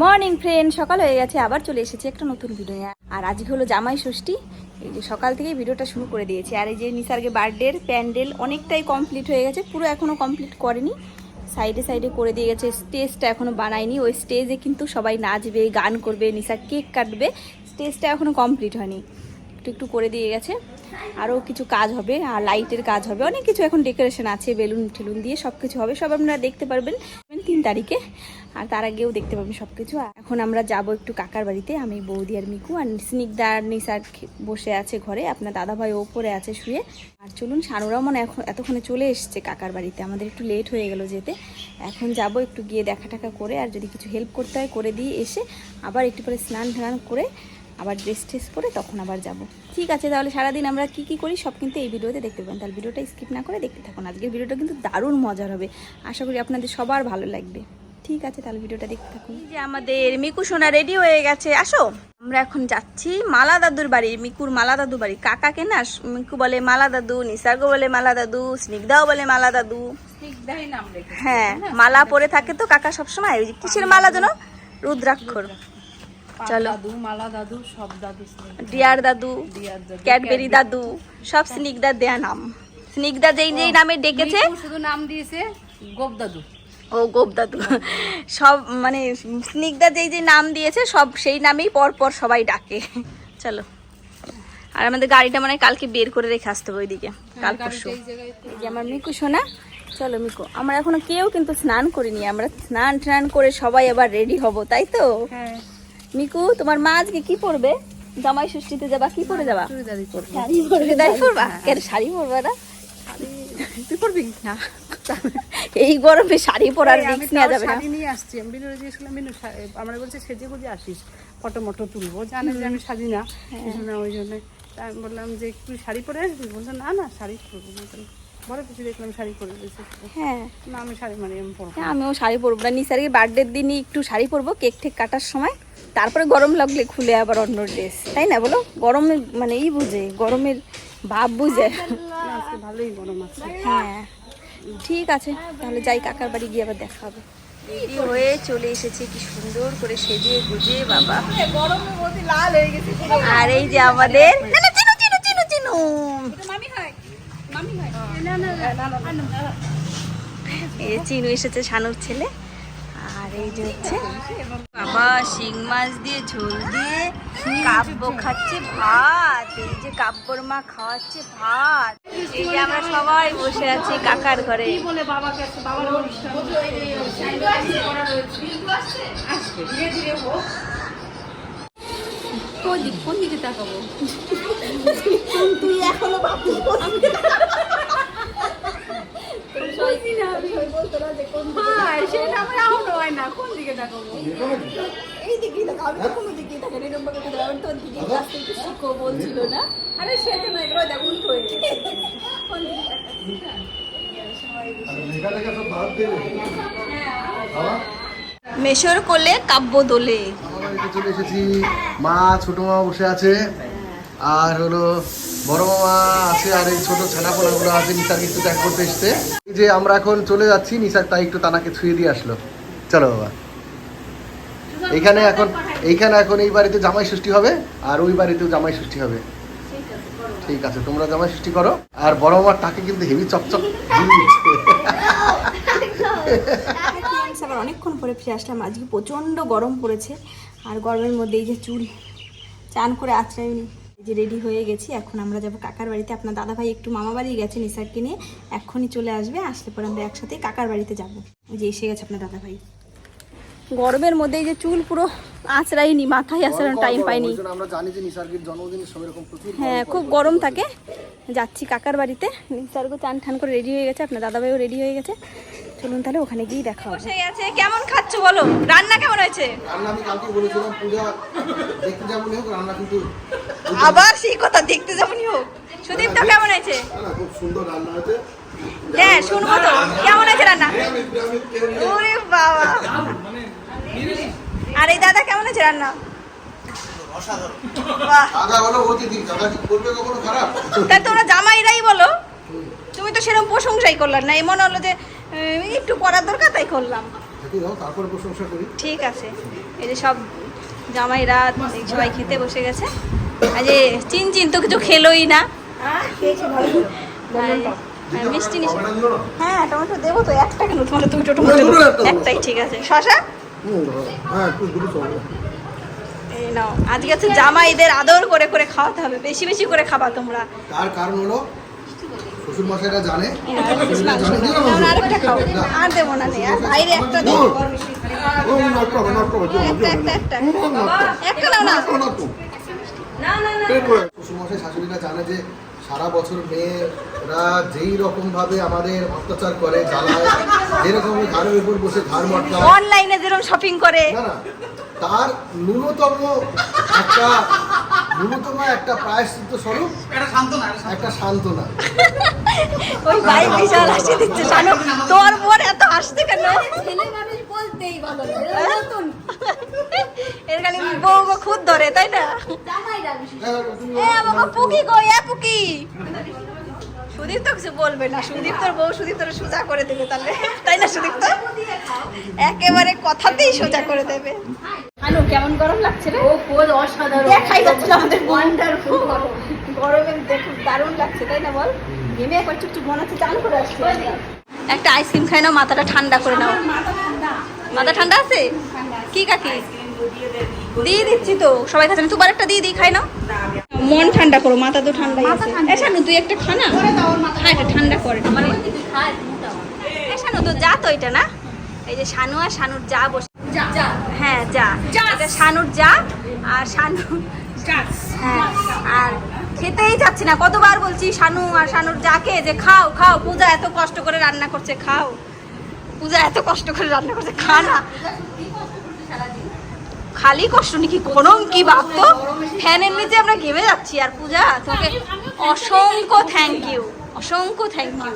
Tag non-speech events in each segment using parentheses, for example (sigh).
Morning friend সকাল হয়ে গেছে, আবার চলে এসেছে একটা নতুন ভিডিও আর আজকে হলো জামাই ষষ্ঠী। এই যে সকাল থেকে ভিডিওটা শুরু করে দিয়েছি। আর এই যে নিসার্গে বার্থডের প্যান্ডেল অনেকটাই কমপ্লিট হয়ে গেছে। পুরো এখনও কমপ্লিট করেনি। সাইডে সাইডে করে দিয়ে গেছে। স্টেজটা এখনও বানায়নি। ওই স্টেজে কিন্তু সবাই নাচবে, গান করবে নিসা কেক কাটবে। স্টেজটা এখনও কমপ্লিট হয়নি। একটু একটু করে দিয়ে গেছে। আরও কিছু কাজ হবে। আর লাইটের কাজ হবে। অনেক কিছু এখন ডেকোরেশন আছে। বেলুন টেলুন দিয়ে সব কিছু হবে। সব আপনারা দেখতে পারবেন। তিন তারিখে। আর তার আগেও দেখতে পাবেন সব কিছু এখন আমরা যাব একটু কাকার বাড়িতে, আমি বৌদি আর মিকু। আর স্নিগ্ধা আর নিসার বসে আছে ঘরে, আপনার দাদাভাই ওপরে আছে শুয়ে। আর চলুন সানুরাও মানে এখন এতক্ষণে চলে এসছে কাকার বাড়িতে। আমাদের একটু লেট হয়ে গেল যেতে। এখন যাব একটু গিয়ে দেখা টাকা করে, আর যদি কিছু হেল্প করতে হয়, করে দিয়ে এসে আবার একটু পরে স্নান টান করে, আবার ড্রেস ট্রেস পরে তখন আবার যাব। ঠিক আছে, তাহলে সারাদিন আমরা কি কি করি, সব কিন্তু এই ভিডিওতে দেখতে পাবেন। তাহলে ভিডিওটা স্কিপ না করে দেখতে থাকুন। আজকের ভিডিওটা কিন্তু দারুণ মজার হবে। আশা করি আপনাদের সবার ভালো লাগবে। ঠিক আছে তাহলে ভিডিওটা দেখতে থাকুন। যে আমাদের মিকু সোনা রেডি হয়ে গেছে আসো। আমরা এখন যাচ্ছি মালা দাদুর বাড়ি মিকুর মালা দাদু বাড়ি। কাকাকে না মিকু বলে মালা দাদু নিসার্গ বলে মালা দাদু স্নিগ্ধাও বলে মালা দাদু। হ্যাঁ মালা পরে থাকে তো কাকা সবসময়। ওই যে কিসের মালা যেন? রুদ্রাক্ষর। চলো। দাদু মালা দাদু সব দাদু ডিয়ার দাদু ক্যাডবেরি দাদু সব স্নিগ্ধার দেয়া নাম। স্নিগ্ধা যেই যেই নামে ডেকেছে শুধু নাম দিয়েছে গোপ দাদু। ও গোপ দাদু সব মানে স্নিগ্ধা যেই যে নাম দিয়েছে সব সেই নামেই পর পর সবাই ডাকে। চলো। আর আমাদের গাড়িটা মানে কালকে বের করে রেখে আসতে হবে ওইদিকে। কাল পরশু। এই যে আমার মিকু শোনা? চলো মিকু। আমরা এখনও কেউ কিন্তু স্নান করিনি। আমরা স্নান টান করে সবাই আবার রেডি হব তাই তো? হ্যাঁ। মিকু তোমার মা আজকে কি পরবে? জামাই ষষ্ঠীতে যাবা কি পরে যাবা? শাড়ি পরবে পরবা? কেন শাড়ি পরবা না? তুই করবি না। এই গরমে শাড়ি পরার রিস্ক নেওয়া যাবে না। শাড়ি নিয়ে আসছি। আমি বিনুরে জিজ্ঞেস বিনু আমরা বলছি সেজে গুজে আসিস ফটো মটো তুলবো। জানে যে আমি সাজি না এই জন্য ওই জন্য। আমি বললাম যে একটু শাড়ি পরে আসবি? বলল না না শাড়ি পরবো বড় কিছু দেখলাম শাড়ি পরে হ্যাঁ। না আমি শাড়ি মানে আমি পরবো হ্যাঁ, আমিও শাড়ি পরবো না। নিসারের বার্থডের দিনই একটু শাড়ি পরবো কেক ঠেক কাটার সময়। তারপরে গরম লাগলে খুলে আবার অন্য ড্রেস তাই না বলো? গরমে মানে ই বুঝে গরমের ভাব বুঝে। ভালোই গরম আছে। হ্যাঁ। ঠিক আছে তাহলে যাই কাকার বাড়ি গিয়ে আবার দেখা হবে রেডি হয়ে চলে এসেছে কি সুন্দর করে সেজে গুজে বাবা আর এই যে আমাদের চিনু এসেছে শানুর ছেলে এই যে হচ্ছে বাবা শিং মাছ দিয়ে ঝোল দিয়ে কাব্য খাচ্ছে ভাত। এই যে কাব্যর মা খাওয়াচ্ছে ভাত। এই যে আমরা সবাই বসে আছি কাকার ঘরে। বলে বাবাকে? বাবার অনুষ্ঠান কোন দিক কোন দিকে তাকাবো? তুই এখনও বাপু হ্যাঁ সেটা আমার এখনও হয় না কোন দিকে তাকাবো? এই দিকেই দেখো আমি তো কোনো দিকেই দেখেন এরকম ভাবে কথা বলে, তোর দিকে কাছ থেকে শিখো বলছিল না। আরে সেটা নয় এগুলো দেখো উল্টো কোন দিকে মেশর কোলে কাব্য দোলে। আমার বাড়িতে চলে এসেছি। মা ছোট মা বসে আছে। আর হলো বড় মামা আছে আর এই ছোট ছানাপোনাগুলো আছে, নিসার একটু দেখা করতে এসছে। যে আমরা এখন চলে যাচ্ছি, নিসার তাই একটু তানাকে ছুঁয়ে দিয়ে আসলো। চলো বাবা। এইখানে এখন এইখানে এখন এই বাড়িতে জামাই ষষ্ঠী হবে, আর ওই বাড়িতেও জামাই ষষ্ঠী হবে। ঠিক আছে, তোমরা জামাই সৃষ্টি করো। আর বড় মামার টাকে কিন্তু হেভি চকচক। আবার অনেকক্ষণ পরে ফিরে আসলাম। আজকে প্রচণ্ড গরম পড়েছে, আর গরমের মধ্যে এই যে চুল চান করে আছড়াই এই যে রেডি হয়ে গেছি এখন আমরা যাব কাকার বাড়িতে। আপনার দাদা ভাই একটু মামা বাড়ি গেছে নিসারকে নিয়ে এক্ষুনি চলে আসবে আসলে পরে আমরা একসাথে কাকার বাড়িতে যাব। যে এসে গেছে আপনার দাদা ভাই গরমের মধ্যে যে চুল পুরো আঁচড়াইনি মাথায় আঁচড়ানোর টাইম পাইনি। আমরা জানি যে নিসার্গের জন্মদিনের সময় এরকম প্রচুর হ্যাঁ খুব গরম থাকে। যাচ্ছি কাকার বাড়িতে। নিসার্গো চান ঠান করে রেডি হয়ে গেছে আপনার দাদাভাইও রেডি হয়ে গেছে। চলুন তাহলে ওখানে গিয়ে দেখা হবে। গেছে। কেমন খাচ্ছ বলো? রান্না কেমন হয়েছে? রান্না আমি কালকে বলেছিলাম পূজা দেখতে যেমন হোক রান্না কিন্তু আবার সেই কথা দেখতে যাবনি হোক। সুদীপ তো কেমন হয়েছে? খুব সুন্দর রান্না হয়েছে। হ্যাঁ শুনব তো। কেমন হয়েছে রান্না? ওরে বাবা। আর এই দাদা কেমন হয়েছে রান্না? বাহ। দাদা বলো অতিথি। দাদা কি করবে কখনো? খারাপ? তা তোমরা জামাইরাই বলো। তুমি তো সেরকম প্রশংসাই করলাম না এমন হলো যে একটু করার দরকার তাই করলাম। তারপরে প্রশংসা করি। ঠিক আছে। এই যে সব জামাইরা এই সবাই খেতে বসে গেছে। আর যে চিন চিন তো কিছু খেলোই না। মিষ্টি নিস হ্যাঁ টমেটো দেবো তো একটা কেন? তোমার দুটো টমেটো। একটাই ঠিক আছে। শশা? হ্যাঁ এই নাও। আজকে হচ্ছে জামাইদের আদর করে করে খাওয়াতে হবে। বেশি বেশি করে খাবা তোমরা। তার কারণ হলো শ্বশুর মশাইরা জানে এই নাও, এক piece মাংস। যেমন আরেকটা খাও। আর দেবো না নে আর বাইরে একটা দেবো। একটা না। শ্বশুরমশাই শাশুড়িরা জানে যে সারা বছর মেয়েরা যেই রকম ভাবে আমাদের অত্যাচার করে জ্বালায় যেরকম ঘাড়ের উপর বসে ঘাড় মটকায়। অনলাইনে যেরকম শপিং করে। না না। তার ন্যূনতম একটা ন্যূনতম একটা প্রায়শ্চিত্ত স্বরূপ একটা সান্ত্বনা ওই ভাই বিশাল হাসি দিচ্ছে জানো? তোর বোন এত হাসছে কেন? এর খালি বউ গো খুদ ধরে তাই না? এ আমাকে পুকি গো এ পুকি? সুদীপ তো কিছু বলবে না। সুদীপ তোর বউ সুদীপ তোর সোজা করে দেবে তাহলে। তাই না সুদীপ তো? একেবারে কথাতেই সোজা করে দেবে। আলু কেমন গরম লাগছে রে? ও পোজ অসাধারণ। দেখাই যাচ্ছে আমাদের ওয়ান্ডারফুল গরমে। দেখুন দারুণ লাগছে তাই না বল? নেমে একবার চুপচুপ মনে হচ্ছে চান করে আসছে। একটা আইসক্রিম খাই নাও মাথাটা ঠান্ডা করে নাও। মাথা ঠান্ডা। আছে? কি কাকি? দিয়ে দিচ্ছি তো। সবাই খাচ্ছে তুবার একটা দিয়ে দিই খাই নাও। মন ঠান্ডা করো মাথা তো ঠান্ডাই আছে। এসানো তুই একটা খানা হ্যাঁ এটা ঠান্ডা। করে। এসানো তো যা তো এটা না। এই যে শানু আর শানুর যা বসে হ্যাঁ যা। এটা শানুর যা আর শানু হ্যাঁ আর খেতেই যাচ্ছি না। কতবার বলছি শানু আর শানুর যাকে যে খাও খাও। পূজা এত কষ্ট করে রান্না করছে খাও। পূজা এত কষ্ট করে রান্না করছে খা না। খালি কষ্ট নাকি কোনো কি ভাবতো ফ্যানের নিচে আমরা ঘেমে যাচ্ছি আর পূজা তোমাকে অসংখ্য থ্যাংক ইউ অসংখ্য থ্যাংক ইউ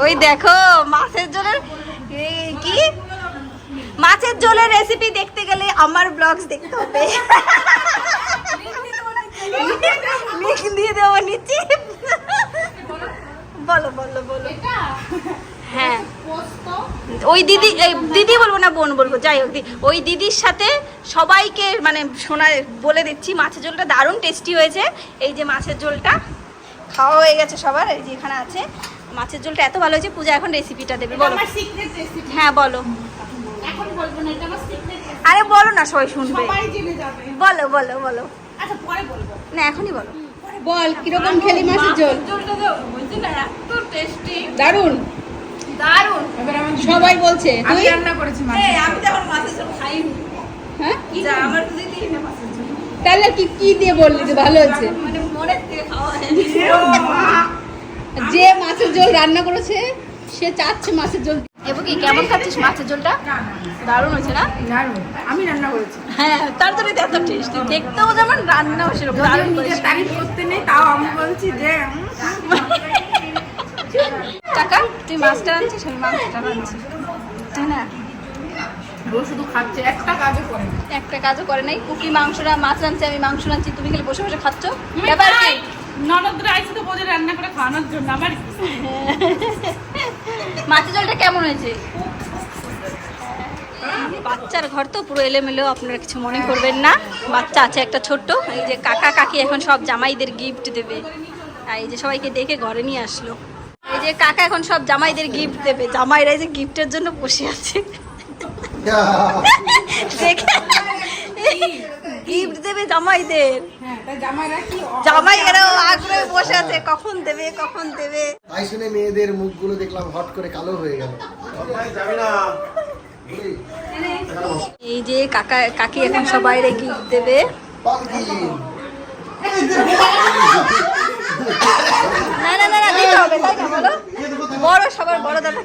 ওই দেখো, মাছের এই কি? মাছের ঝোলের রেসিপি দেখতে গেলে আমার ব্লগস দেখতে হবে। লিঙ্ক দিয়ে দেবো নিচে বলো বলো বলো। হ্যাঁ। ওই দিদি দিদি বলব না বোন বলব যাই হোক ওই দিদির সাথে সবাইকে মানে শোনা বলে দিচ্ছি মাছের ঝোলটা দারুণ টেস্টি হয়েছে। এই যে মাছের ঝোলটা খাওয়া হয়ে গেছে সবার এই যে এখানে আছে। মাছের ঝোলটা এত ভালো হয়েছে পূজা এখন রেসিপিটা দেবে বলো। হ্যাঁ বলো। এখন বলব না এটা আমার সিক্রেট আরে বলো না সবাই শুনবে। সবাই জেনে যাবে। বলো বলো বলো। আচ্ছা পরে বলব। না এখনই বলো। বল কীরকম খেলি মাছের ঝোল? দারুণ দারুণ সবাই বলছে তুই? আমি তো আমার মাছের ঝোল খাইনি। হ্যাঁ? যা আমার তো দিদি এনে মাছের ঝোল। তাহলে কি কি দিয়ে বললি যে ভালো হয়েছে? মানে মনের থেকে খাওয়া যে মাছের ঝোল রান্না করেছে সে চাচ্ছে মাছের ঝোল। এবার কি কেমন খাচ্ছিস মাছের ঝোলটা? দারুণ হয়েছে না? আমি রান্না করেছি। হ্যাঁ তার জন্যই তো এত টেস্টি দেখতেও যেমন রান্নাও সেরকম দারুণ। তারিফ করতে নেই তাও আমি বলছি যে (laughs) টাকা তুই মাছটা আনছিস আমি মাংসটা আনছি। তাই না? শুধু খাচ্ছে একটা কাজও করে একটা কাজও করে নাই। কুকি মাংসটা মাছ আমি মাংস তুমি খালি বসে বসে খাচ্ছ? ব্যাপার কি? ননদরা আইসে তো বোঝে রান্না করে খাওয়ানোর জন্য আমার (laughs) মাছের জলটা কেমন হয়েছে? বাচ্চার ঘর তো পুরো এলেমেলো আপনারা কিছু মনে করবেন না। বাচ্চা আছে একটা ছোট্ট। এই যে কাকা কাকি এখন সব জামাইদের গিফট দেবে। আর এই যে সবাইকে দেখে ঘরে নিয়ে আসলো। এই যে কাকা এখন সব জামাইদের গিফট দেবে। জামাইরা এই যে গিফটের জন্য বসে আছে। গিফট দেবে জামাইদের। জামাইরা জামাই এরাও আগ্রহে বসে আছে কখন দেবে কখন দেবে। তাই শুনে মেয়েদের মুখগুলো দেখলাম হট করে কালো হয়ে গেল। এই যে কাকা কাকি এখন সবাইরে গিফট দেবে। না না না দিতে হবে, তাই না, বলো? বড় সবার বড় দাদা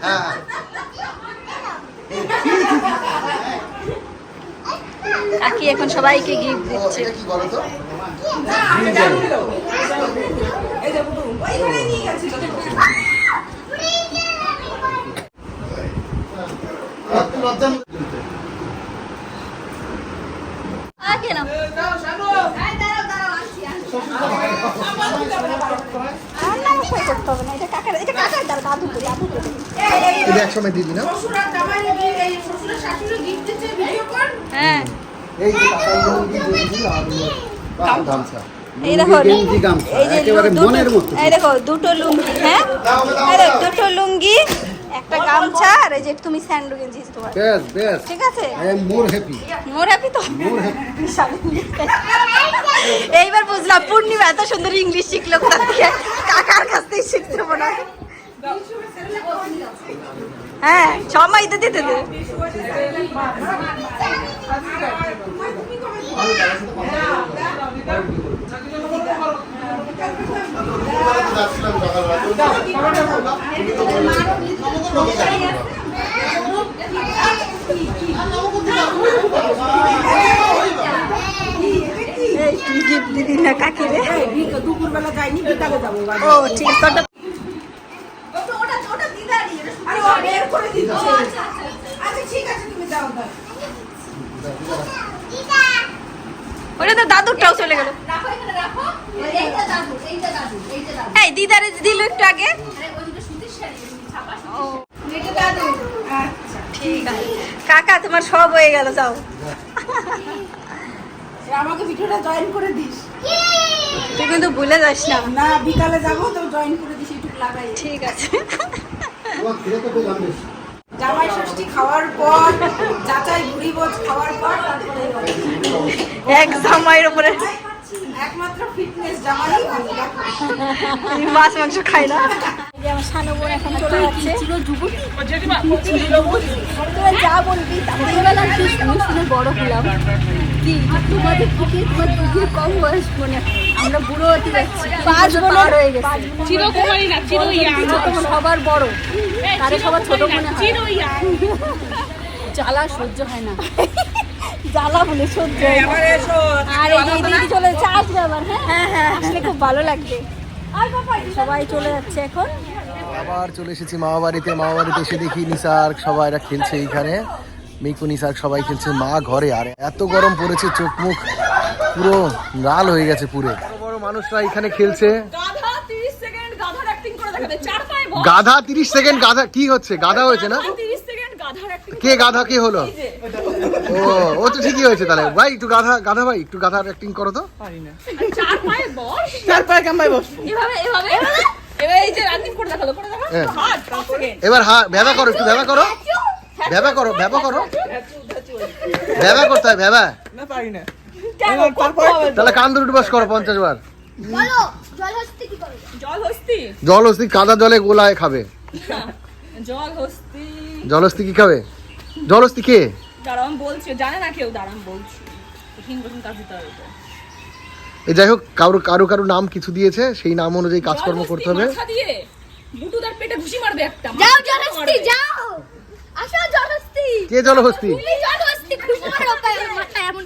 কাকি এখন সবাইকে গিফট দিচ্ছে। কি বলো তো লজ্জা এটা একসময় দিদি না? হ্যাঁ। এই দেখো এই যে দুটো- মনের এই দেখো দুটো লুঙ্গি হ্যাঁ? দুটো লুঙ্গি একটা গামছা আর এই যে তুমি স্যান্ডো গেঞ্জি তোমার। বেশ বেশ। ঠিক আছে? I am more happy more happy তো এইবার বুঝলাম পূর্ণিমা এত সুন্দর ইংলিশ শিখলো কোথা থেকে কাকার কাছ থেকে শিখতে হয়। হ্যাঁ সময় তো দিতে দে। না কাকে রে দুপুরবেলা যাইনি বিকালে যাব ও ঠিক আচ্ছা আছে তুমি যাও যাও ওটা তো দাদুরটাও চলে গেল। রাখো এখানে রাখো। এইটা দাদু এইটা দাদু এইটা দাদু। এই দিদারে দিল একটু আগে। দাদু। ঠিক আছে। কাকা তোমার সব হয়ে গেল যাও। আমাকে ভিডিওটা জয়েন করে দিস। তুই কিন্তু ভুলে যাস না। না বিকালে যাব তো জয়েন করে দিস একটু লাগাই। ঠিক আছে। জামাই ষষ্ঠী খাওয়ার পর চাচাই বুড়ি বোঝ খাওয়ার পর এক জামাইয়ের উপরে। একমাত্র ফিটনেস জামাই। মাছ মাংস খাই না। আমার সানো বোন এখন চলে যাচ্ছে। তোরা যা বলবি শুনে বড় হলাম। কি? তোমাদের থেকে তোমার কম বয়স মনে আমরা বুড়ো হতে যাচ্ছি। পাঁচ হয়ে গেছে। চিরকুমারী না সবার বড়। তারে সবার ছোট মনে হয়। জ্বালা সহ্য হয় না। জ্বালা বলে সহ্য আর এই দিদি চলে যাচ্ছে আসবে আবার হ্যাঁ? হ্যাঁ আসলে খুব ভালো লাগবে সবাই চলে যাচ্ছে এখন। আবার চলে এসেছি মামা বাড়িতে মামা বাড়িতে এসে দেখি নিসার সবাইরা খেলছে এইখানে। মিকু নিসার সবাই খেলছে মা ঘরে। আর এত গরম পড়েছে চোখ মুখ। পুরো লাল হয়ে গেছে পুরো। বড় মানুষরা এখানে খেলছে। গাধা 30 সেকেন্ড গাধার অ্যাক্টিং করে দেখাবে চার পায়ে বল। গাধা তিরিশ সেকেন্ড গাধা কি হচ্ছে? গাধা হয়েছে না? 30 সেকেন্ড গাধার অ্যাক্টিং কে গাধা কে হলো? ও ও তো ঠিকই হয়েছে তাহলে। ভাই একটু গাধা গাধা ভাই একটু গাধার অ্যাক্টিং করো তো। চার পায়ে বস। কামাই এভাবে এভাবে। হ্যাঁ। হাত 5 সেকেন্ড। এবার হা ভেবা করো একটু ভেবা করো। ভেবা করো ভেবা করো। ভেবা করতে হয় ভেবা তাহলে কান দুটো বস করো পঞ্চাশ বার। জলহস্তি জল হস্তি কাদা জলে গোলায় খাবে। জল হস্তি। কি খাবে? জলহস্তি কে? দাঁড়াও বলছি জানে না কেউ দাঁড়াম বলছি। হিং বসুন কাজ দিতে হবে তো। এই যাই হোক কারও কারও কারও নাম কিছু দিয়েছে সেই নাম অনুযায়ী কাজকর্ম করতে হবে। বুটুদার পেটে ঘুষি মারবে একটা যাও জলহস্তি যাও। আসো জলহস্তি কে জলহস্তি জলহস্তি খুশি মারো এমন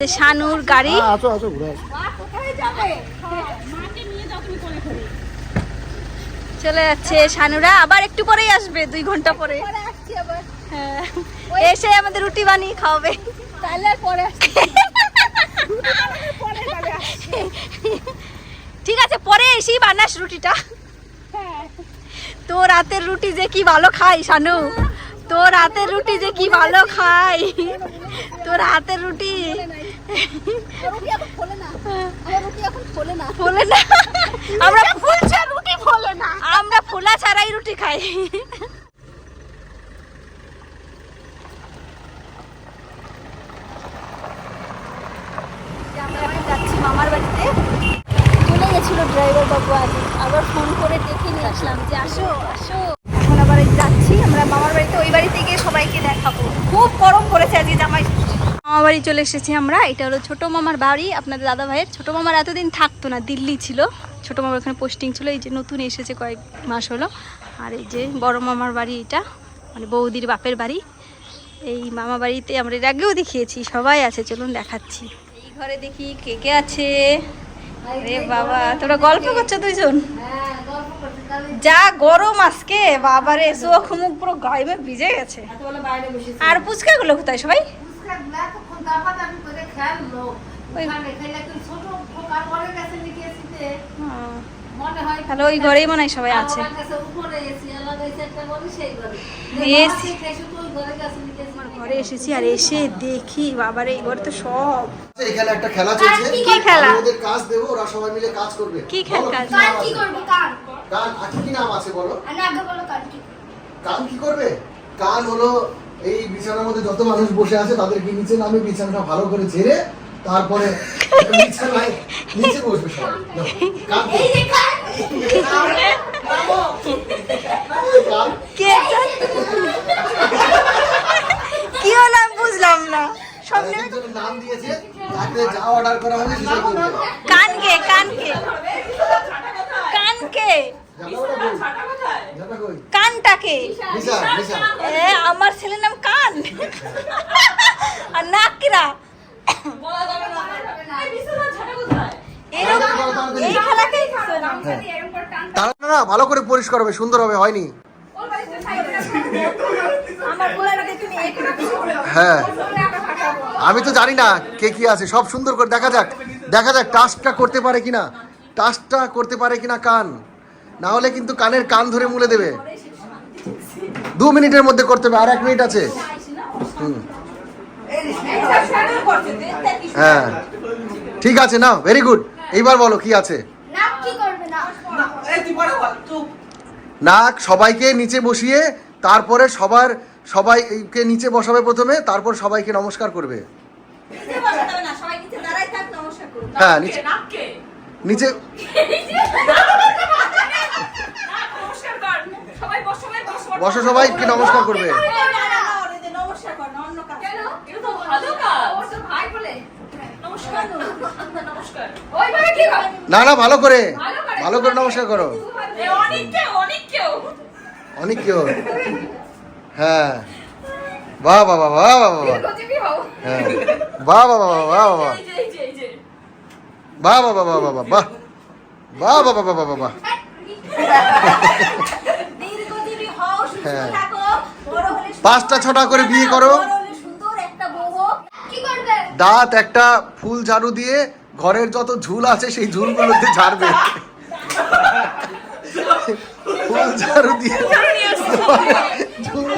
শানুর গাড়ি। আসো আসো ঘুরে আসো। কোথায় যাবে? চলে যাচ্ছে শানুরা আবার একটু পরেই আসবে দুই ঘণ্টা পরে। পরে আসছি আবার। হ্যাঁ। এসে আমাদের রুটি বানিয়ে খাওয়াবে। তাহলে পরে ঠিক আছে পরে এসেই বানাস রুটিটা। তোর রাতের রুটি যে কি ভালো খাই শানু। তোর হাতের রুটি যে কি ভালো খাই। তোর হাতের রুটি। আমার ফুলছে ফোলা ছাড়াই রুটি খাই আমরা এখন যাচ্ছি মামার বাড়িতে চলে গেছিল ড্রাইভার বাবু আজ আবার ফোন করে ডেকে নিয়ে আসলাম যে আসো আসো এখন আবার এই যাচ্ছি আমরা মামার বাড়িতে ওই বাড়িতে গিয়ে সবাইকে দেখাবো খুব গরম পড়েছে আজকে জামাই মামা বাড়ি চলে এসেছি আমরা। এটা হলো ছোট মামার বাড়ি। আপনাদের দাদা ভাইয়ের ছোট মামার এতদিন থাকতো না, দিল্লি ছিল। ছোট মামার ওখানে পোস্টিং ছিল, এই যে নতুন এসেছে কয়েক মাস হলো। আর এই যে বড় মামার বাড়ি এটা মানে বৌদির বাপের বাড়ি। এই মামা বাড়িতে আমরা এর আগেও দেখিয়েছি, সবাই আছে, চলুন দেখাচ্ছি। এই ঘরে দেখি কে কে আছে। আরে বাবা, তোরা গল্প করছ দুইজন? যা গরম আজকে, বাবারে, চোখ মুখ পুরো গায়ে ভিজে গেছে। আর কোথায় সবাই? তাহলে ওই ঘরেই মনে হয় সবাই আছে। আমার কাছে উপরে এসি আলাদা এসি একটা ঘরে এসেছি আর এসে দেখি বাবার এই ঘরে তো সব। এখানে একটা খেলা চলছে। কি খেলা? ওদের কাজ দেবো ওরা সবাই মিলে কাজ করবে। কি খেলা? কাজ? কি করবে কান কান কি নাম আছে বলো? আগে বলো কান কি কান কি করবে? কান হলো এই বিছানার মধ্যে যত মানুষ বসে আছে তাদেরকে নিচে নামে বিছানাটা ভালো করে ঝেড়ে তারপরে বিছানায় নিচে বসবে সবাই। কে কি হলো আমি বুঝলাম না। সব নাম দিয়েছে যাতে যা অর্ডার করা করবে কানকে কানকে। কানকে। কানটাকে। আমার ছেলের নাম কান। আর নাকরা। তারা না, ভালো করে পরিষ্কার হবে সুন্দর হবে হয়নি। হ্যাঁ। আমি তো জানি না কে কি আছে সব সুন্দর করে দেখা যাক। দেখা যাক টাস্কটা করতে পারে কিনা। টাস্কটা করতে পারে কিনা কান। না হলে কিন্তু কানের কান ধরে মুলে দেবে। দু মিনিটের মধ্যে করতে হবে আর এক মিনিট আছে। হ্যাঁ। ঠিক আছে না ভেরি গুড এইবার বলো কি আছে? নাক না সবাইকে নিচে বসিয়ে তারপরে সবার সবাইকে নিচে বসাবে প্রথমে তারপর সবাইকে নমস্কার করবে। হ্যাঁ নিচে নিচে বসো সবাই, কি নমস্কার করবে? না না, ভালো করে ভালো করে নমস্কার করো। অনেক কেউ। হ্যাঁ। বাহ বাবা বাহ বাবা বাহ বাবা বাহ। বাবা বাহ বাবা হ্যাঁ। বাহ বাহ যে বাহ বাহ বাহ। বাহ বাহ বাহ বাহ বাহ বাহ হ্যাঁ। পাঁচটা ছটা করে বিয়ে করো। দাঁত একটা ফুল ঝাড়ু দিয়ে ঘরের যত ঝুল আছে সেই ঝুলগুলোতে ঝাড়বে। (laughs) ফুল ঝাড়ু দিয়ে ঝুল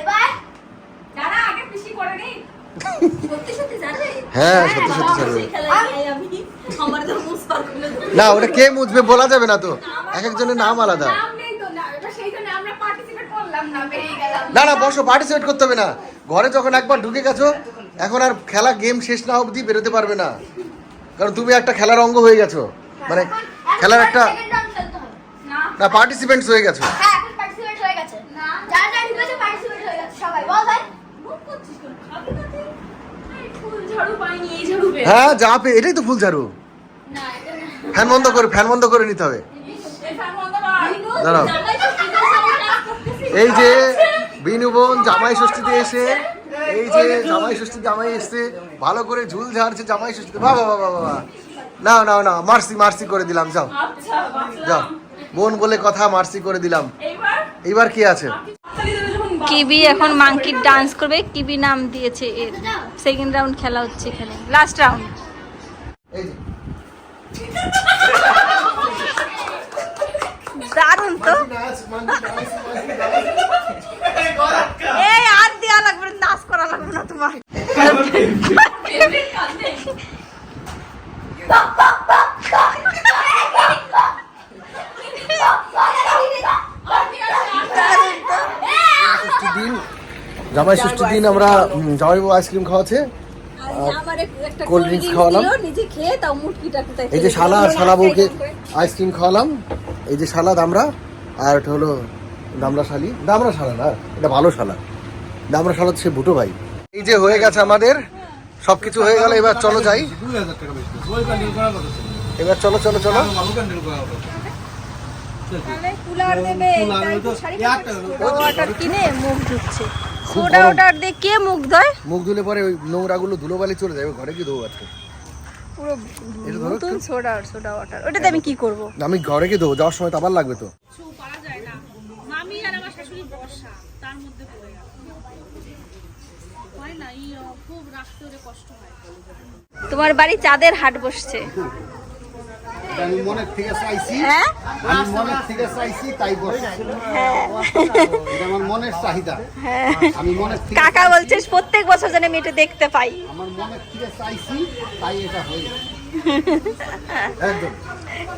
এবার যারা আগে পিসি করে নি সত্যি সত্যি জানে হ্যাঁ সত্যি সত্যি খুলে দেবো। না ওটা কে মুছবে বলা যাবে না তো। এক একজনের নাম আলাদা। না না বসো পার্টিসিপেট করতে হবে না। ঘরে যখন একবার ঢুকে গেছো এখন আর খেলা গেম শেষ না অবধি বেরোতে পারবে না। কারণ তুমি একটা খেলার অঙ্গ হয়ে গেছো। মানে খেলার একটা না। না পার্টিসিপেন্টস হয়ে গেছো হ্যাঁ এখন পার্টিসিপেট হয়ে গেছে না যারা যারা ঢুকেছে পার্টিসিপেট হয়ে গেছে সবাই বল ভাই মুখ করছিস কেন খাবি না তুই এই ফুল ঝাড়ু পাইনি এই ঝাড়ু পেয়ে হ্যাঁ যা পে এটাই তো ফুল ঝাড়ু ফ্যান বন্ধ করে ফ্যান বন্ধ করে নিতে হবে। দাঁড়াও? এই যে বিনু বোন জামাই ষষ্ঠীতে এসে এই যে জামাই ষষ্ঠী জামাই এসছে ভালো করে ঝুল ঝাড়ছে জামাই ষষ্ঠীতে। বাবা বাবা বাবা না না না মার্সি মার্সি করে দিলাম যাও। আচ্ছা যাও। বোন বলে কথা মার্সি করে দিলাম। এইবার? কি আছে হাততালি দেবে যখন বাবা কিবি এখন মাংকির ডান্স করবে কিবি নাম দিয়েছে এর সেকেন্ড রাউন্ড খেলা হচ্ছে এখানে লাস্ট রাউন্ড দারুণ তো। এই আর দেওয়া লাগবে নাচ করা লাগবে না তোমার favorite কাজ নেই ষষ্ঠীর দিন জামাই ষষ্ঠীর দিন আমরা উম, জামাইবাবু আইসক্রিম একটা cold drinks খাওয়ালাম। নিজে খেয়ে তাও মুটকিটা কোথায় এই যে শালা আর শালা বউকে আইসক্রিম খাওয়ালাম। এই যে শালা দামরা আর এটা হলো দামরা শালি। দামরা শালা না এটা ভালো শালা। দামরা শালা সে বুটো ভাই। এই যে হয়ে গেছে আমাদের সবকিছু হয়ে গেল এবার চলো যাই। এবার চলো চলো চলো। কুলার দেবে কিনে মুখ ধুচ্ছে গরম। ওয়াটার দিয়ে কে মুখ ধয়? মুখ ধুলে পরে ওই নোংরাগুলো ধুলোবালি চলে যাবে ঘরে কি ধোবো আজকে। পুরো নতুন সোডা সোডা ওয়াটার। ওটাতে আমি কি করব? আমি ঘরে কি ধোবো যাওয়ার সময় তো আবার লাগবে তো। তোমার বাড়ি চাঁদের হাট বসছে। আমি মনের থেকে চাইছি। হ্যাঁ? আমি মনের থেকে চাইছি তাই বসে। এটা আমার মনের চাহিদা। আমি মনের থেকে কাকা বলছে প্রত্যেক বছর যেন আমি এটা দেখতে পাই। আমার মনের থেকে চাইছি তাই এটা হয়ে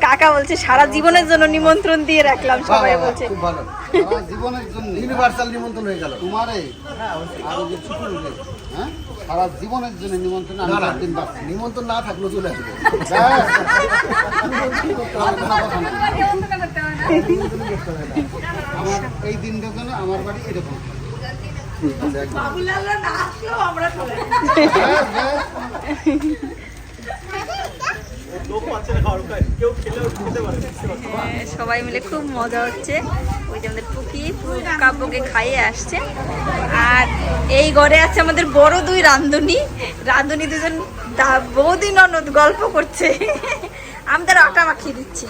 কাকা বলছে সারা জীবনের জন্য নিমন্ত্রণ দিয়ে রাখলাম সবাই বলছে। খুব ভালো। জীবনের জন্য। ইউনিভার্সাল নিমন্ত্রণ হয়ে গেল। তোমারে? আর হ্যাঁ? সারা জীবনের জন্য নিমন্ত্রণ আমি না না চার দিন পাচ্ছি নিমন্ত্রণ না থাকলেও চলে আসবে। আমার এই দিনটা যেন আমার বাড়ি এরকম ব্যাস, ব্যাস। হ্যাঁ, সবাই মিলে খুব মজা হচ্ছে। ওই যে আমাদের পুরো কাব্যকে খাইয়ে আসছে। আর এই ঘরে আছে আমাদের বড় দুই রান্ধুনি রান্ধুনি দুজন বৌদি ননদ গল্প করছে। আমি তার আটা মাখিয়ে দিচ্ছি।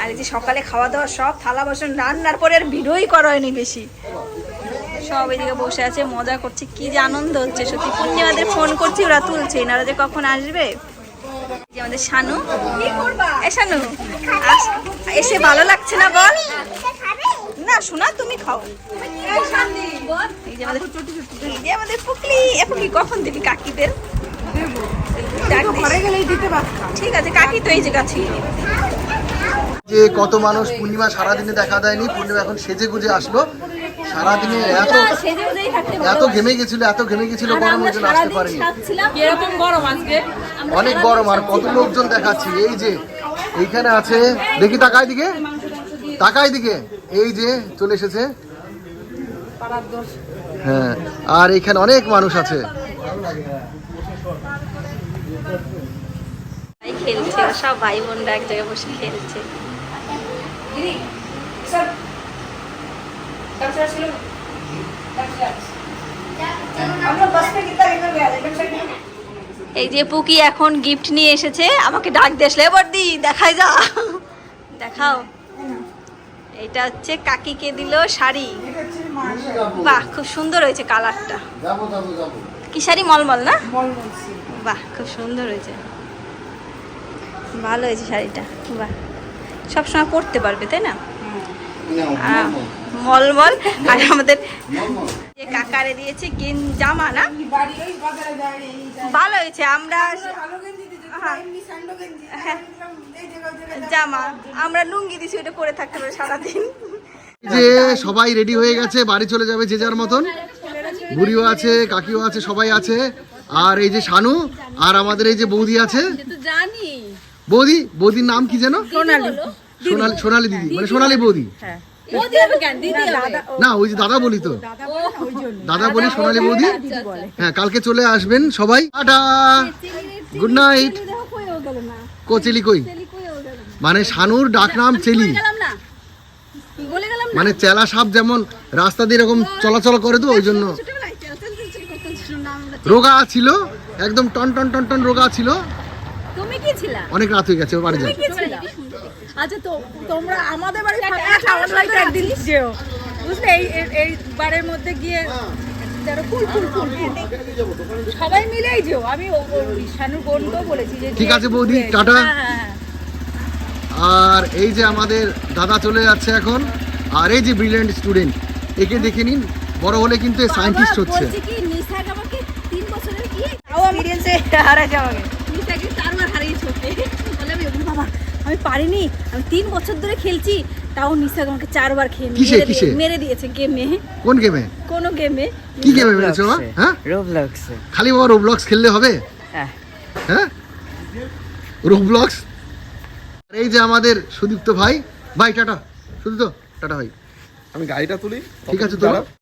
আর এই যে সকালে খাওয়া দাওয়া সব, থালা বাসন রান্নার পরে আর ভিডিওই করা হয়নি বেশি। সব এদিকে বসে আছে, মজা করছে, কি যে আনন্দ হচ্ছে। সত্যি পূর্ণিমাদের ফোন করছি, ওরা তুলছে। এনারা যে কখন আসবে? যে আমাদের শানু। এ শানু এসে ভালো লাগছে না বল? না শোনা তুমি খাও। এই যে আমাদের এই যে আমাদের পুকলি এ পুকলি কখন দিবি কাকিদের? ঠিক আছে কাকি তো এই যে কাছে। যে কত মানুষ পূর্ণিমা সারাদিনে দেখা দেয়নি পূর্ণিমা এখন সেজে গুজে আসলো। সারাদিনে এত এত ঘেমে গেছিল এত ঘেমে গেছিল গরম হয়েছিল আসতে পারেনি। কীরকম গরম আজকে? অনেক গরম আর কত লোকজন দেখাচ্ছি এই যে এইখানে আছে দেখি তাকায় দিকে তাকায় দিকে এই যে চলে এসেছে। হ্যাঁ আর এখানে অনেক মানুষ আছে। খেলছে সব ভাই বোনরা এক জায়গায় বসে খেলছে। এই যে পুকি এখন গিফট নিয়ে এসেছে আমাকে ডাক দেশলে এবার দি দেখাই যা। দেখাও। এটা হচ্ছে কাকিকে দিল শাড়ি। বাহ খুব সুন্দর হয়েছে কালারটা। যাব যাব যাব। কি শাড়ি? মলমল না? বাহ খুব সুন্দর হয়েছে। ভালো হয়েছে শাড়িটা। বাহ। সবসময় পরতে পারবে তাই না? মলমল। আর আমাদের যে কাকারে দিয়েছে গেন জামা না? ভালো হয়েছে আমরা হ্যাঁ। জামা। আমরা লুঙ্গি দিছি ওটা পরে থাকতে পারে সারাদিন। যে সবাই রেডি হয়ে গেছে বাড়ি চলে যাবে যে যার মতন। বুড়িও আছে কাকিও আছে সবাই আছে। আর এই যে শানু আর আমাদের এই যে বৌদি আছে। জানি। বৌদি বৌদির নাম কি যেন? সোনালি সোনালি দিদি মানে সোনালি বৌদি। দিদি হবে কেন? দিদি হবে। না ওই যে দাদা বলি তো। দাদা বলি সোনালি বৌদি। হ্যাঁ কালকে চলে আসবেন সবাই। টাটা। গুড নাইট কোচেলি কই? মানে শানুর ডাক নাম চেলি। মানে চেলা সাপ যেমন রাস্তা দিয়ে এরকম চলাচল করে তো ওই জন্য। রোগা ছিল একদম টন টন টন টন রোগা ছিল। তুমি কি ছিলা? অনেক রাত হয়ে গেছে বাড়ি ছিলা? আচ্ছা তো তোমরা আমাদের বাড়ি ফাঁকা আমার বাড়িতে একদিন যেও বুঝলে এই এই- বারের মধ্যে গিয়ে ফুল ফুল ফুল ফুল। সবাই মিলেই যেও আমি ও- ও বোনকেও বলেছি যে ঠিক আছে বৌদি, টাটা। হ্যাঁ, হ্যাঁ, হ্যাঁ। আর এই যে আমাদের দাদা চলে যাচ্ছে এখন আর এই যে ব্রিলিয়েন্ট স্টুডেন্ট একে দেখে নিন বড় হলে কিন্তু সায়েন্টিস্ট হচ্ছে বলছি কি নিশাক আমাকে তিন আমি পারিনি আমি তিন বছর ধরে খেলছি তাও নিশাক আমাকে চারবার খেয়ে কিসে, মেরে দিয়ে- কিসে? মেরে দিয়েছে গেমে কোন গেমে কোনো গেমে কি গেমে মেরেছো হ্যাঁ? রোবলক্স খালি বাবা রোবলক্স খেললে হবে? হ্যাঁ। হ্যাঁ? রোবলক্স আর এই যে আমাদের সুদীপ্ত ভাই ভাই টাটা। সুদীপ্ত টাটা ভাই। আমি গাড়িটা তুলি ঠিক আছে তো